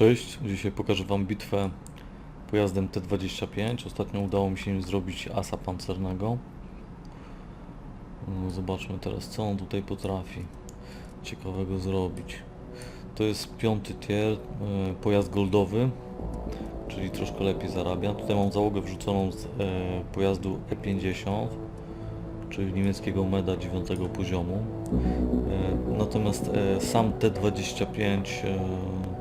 Cześć, dzisiaj pokażę Wam bitwę pojazdem T-25. Ostatnio udało mi się zrobić asa pancernego. No, Zobaczmy teraz co on tutaj potrafi ciekawego zrobić. To jest piąty tier, e, pojazd goldowy, czyli troszkę lepiej zarabia. Tutaj mam załogę wrzuconą z e, pojazdu E50, czyli niemieckiego MEDA 9 poziomu. E, Natomiast sam T-25 e,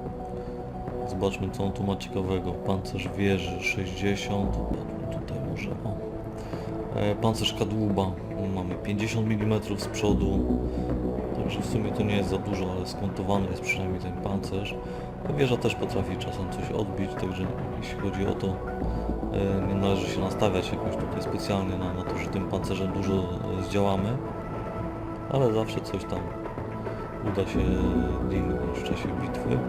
Zobaczmy co on tu ma ciekawego. Pancerz wieży 60. Zobaczmy tutaj może. O. E, pancerz kadłuba. Mamy 50 mm z przodu. Także w sumie to nie jest za dużo, ale skontowany jest przynajmniej ten pancerz. Wieża też potrafi czasem coś odbić, także jeśli chodzi o to, e, nie należy się nastawiać jakoś tutaj specjalnie na, na to, że tym pancerzem dużo e, zdziałamy. Ale zawsze coś tam uda się dźwignąć w czasie bitwy.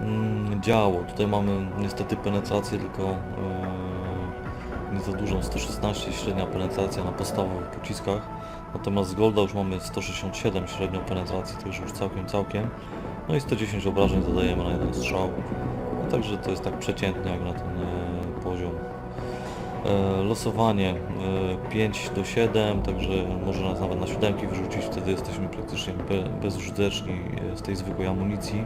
Mm, działo. Tutaj mamy niestety penetrację tylko e, nie za dużą, 116 średnia penetracja na podstawowych pociskach. Natomiast z Golda już mamy 167 średnią penetracji, to już całkiem całkiem. No i 110 obrażeń zadajemy na jeden strzał. No, także to jest tak przeciętnie jak na ten e, poziom. E, losowanie e, 5 do 7, także może nas nawet na siódemki wyrzucić, wtedy jesteśmy praktycznie be, bezużyteczni z tej zwykłej amunicji.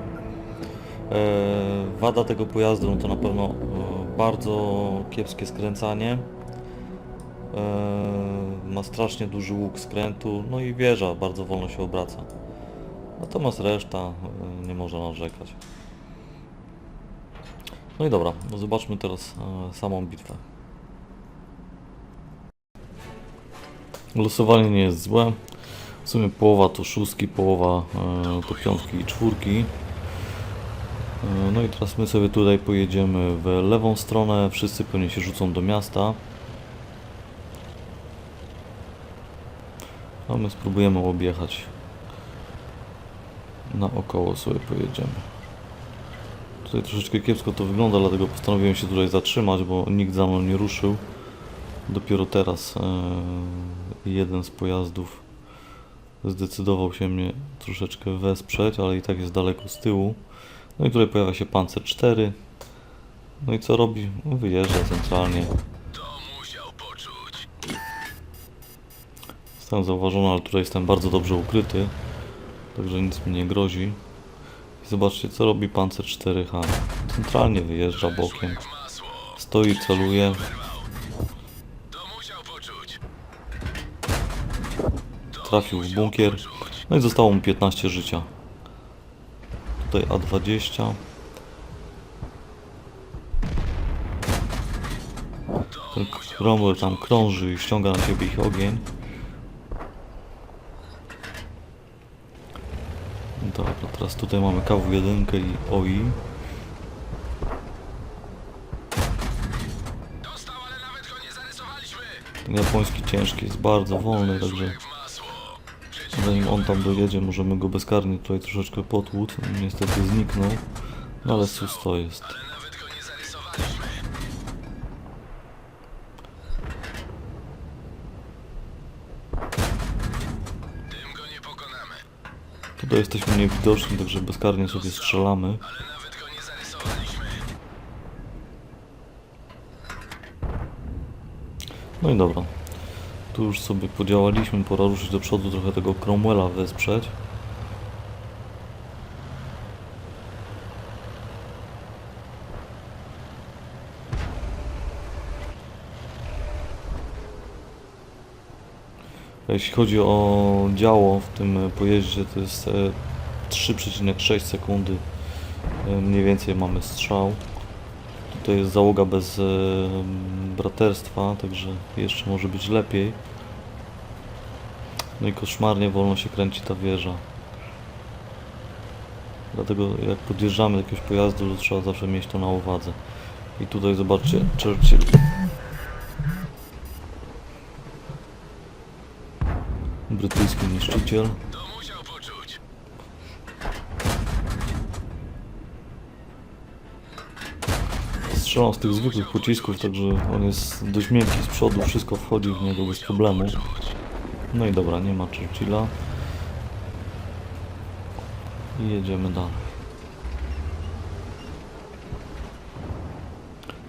E, Wada tego pojazdu no to na pewno e, bardzo kiepskie skręcanie. E, Ma strasznie duży łuk skrętu, no i wieża bardzo wolno się obraca. Natomiast reszta nie można narzekać. No i dobra, no zobaczmy teraz samą bitwę. Losowanie nie jest złe. W sumie połowa to szóstki, połowa to piątki i czwórki. E, No i teraz my sobie tutaj pojedziemy w lewą stronę, wszyscy pewnie się rzucą do miasta. A my spróbujemy objechać. Naokoło sobie pojedziemy. Tutaj troszeczkę kiepsko to wygląda, dlatego postanowiłem się tutaj zatrzymać, bo nikt za mną nie ruszył. Dopiero teraz e, jeden z pojazdów zdecydował się mnie troszeczkę wesprzeć, ale i tak jest daleko z tyłu. No i tutaj pojawia się pancer 4. No i co robi? Wyjeżdża centralnie. Zostałem zauważony, ale tutaj jestem bardzo dobrze ukryty. Także nic mi nie grozi. I zobaczcie co robi pancer 4H. Centralnie wyjeżdża bokiem. Stoi, celuje. Trafił w bunkier. No i zostało mu 15 życia. Tutaj A20. Ten Cromwell tam krąży i ściąga na siebie ich ogień. Dobra, teraz tutaj mamy KW1 i OI. Japoński ciężki jest bardzo wolny, także. Zanim on tam dojedzie, możemy go bezkarnie tutaj troszeczkę potłuc. Niestety zniknął, no ale sus to jest. Tutaj jesteśmy niewidoczni, także bezkarnie sobie strzelamy. No i dobra. Tu już sobie podziałaliśmy, pora ruszyć do przodu, trochę tego Cromwella wesprzeć. Jeśli chodzi o działo w tym pojeździe, to jest e, 3,6 sekundy e, mniej więcej mamy strzał. Tutaj jest załoga bez e, braterstwa, także jeszcze może być lepiej. No i koszmarnie wolno się kręci ta wieża. Dlatego jak podjeżdżamy do jakiegoś pojazdu, to trzeba zawsze mieć to na uwadze. I tutaj zobaczcie, Churchill. Brytyjski niszczyciel. strzelam z tych zwykłych pocisków, także on jest dość miękki z przodu, wszystko wchodzi w niego bez problemu. No i dobra, nie ma Churchilla. I jedziemy dalej.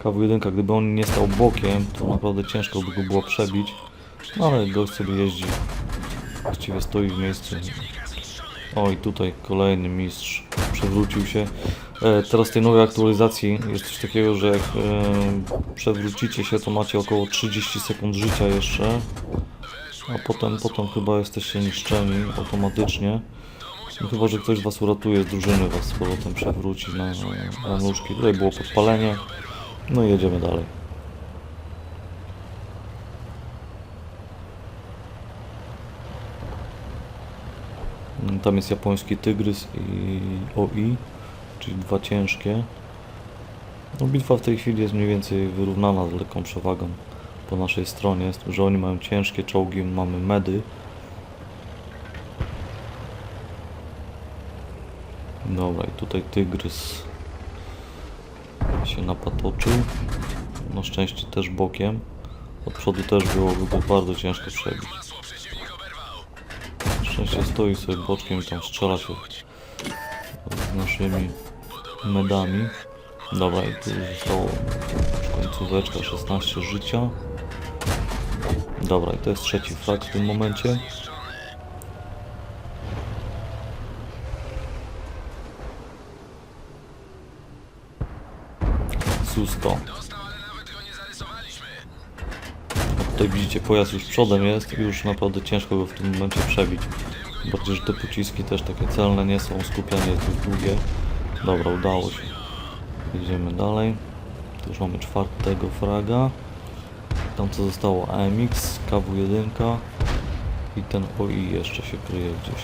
KW1, gdyby on nie stał bokiem, to naprawdę ciężko by go było przebić. No ale gość sobie jeździ. Właściwie stoi w miejscu. O i tutaj kolejny mistrz przewrócił się. E, teraz tej nowej aktualizacji jest coś takiego, że jak e, przewrócicie się, to macie około 30 sekund życia jeszcze. A potem, potem chyba jesteście niszczeni automatycznie. No chyba, że ktoś was uratuje z drużyny, was z powrotem przewróci na, na nóżki. Tutaj było podpalenie. No i jedziemy dalej. Tam jest japoński tygrys i OI, czyli dwa ciężkie. No, bitwa w tej chwili jest mniej więcej wyrównana z lekką przewagą po naszej stronie. Z tym, że oni mają ciężkie czołgi, mamy medy. Dobra, i tutaj tygrys się napatoczył. Na szczęście też bokiem. Od przodu też byłoby go bardzo ciężko przebić. Na szczęście stoi sobie boczkiem i tam strzela się z naszymi medami. Dobra, i tu zostało już końcóweczka 16 życia. Dobra, i to jest trzeci frag w tym momencie. Susto. Tutaj widzicie, pojazd już przodem jest i już naprawdę ciężko go w tym momencie przebić. Bardziej, że te pociski też takie celne nie są, skupianie jest długie. Dobra, udało się. Jedziemy dalej. Tu już mamy czwartego fraga. Tam co zostało AMX, KW1 i ten OI jeszcze się kryje gdzieś.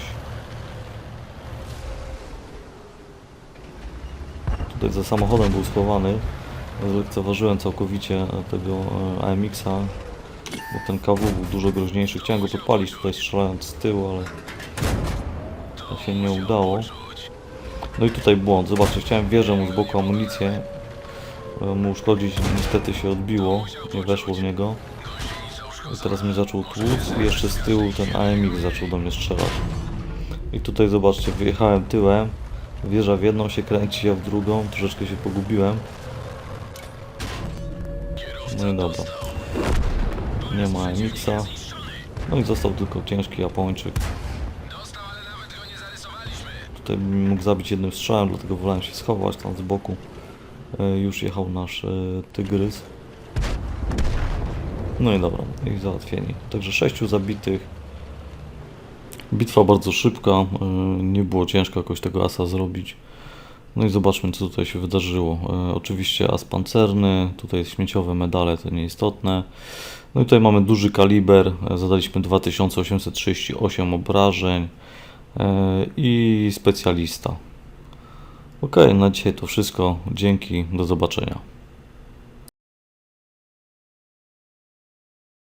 Tutaj za samochodem był schowany. Zlekceważyłem całkowicie tego e, AMX-a, bo ten KW był dużo groźniejszy. Chciałem go podpalić tutaj strzelając z tyłu, ale to się nie udało. No i tutaj błąd. Zobaczcie, chciałem wieżę mu z boku amunicję mu uszkodzić, niestety się odbiło, nie weszło w niego. I teraz mnie zaczął tłuc i jeszcze z tyłu ten AMX zaczął do mnie strzelać. I tutaj zobaczcie, wyjechałem tyłem, wieża w jedną się kręci, ja w drugą, troszeczkę się pogubiłem. No i dobra. Nie ma AMX-a. No i został tylko ciężki Japończyk. Dostał, ale nawet go nie zarysowaliśmy. Tutaj mógł zabić jednym strzałem, dlatego wolałem się schować tam z boku. E, już jechał nasz e, tygrys. No i dobra, i załatwieni. Także sześciu zabitych. Bitwa bardzo szybka, e, nie było ciężko jakoś tego asa zrobić. No i zobaczmy co tutaj się wydarzyło. Oczywiście as pancerny, tutaj śmieciowe medale, to nieistotne. No i tutaj mamy duży kaliber, zadaliśmy 2838 obrażeń i specjalista. Ok, na dzisiaj to wszystko. Dzięki, do zobaczenia.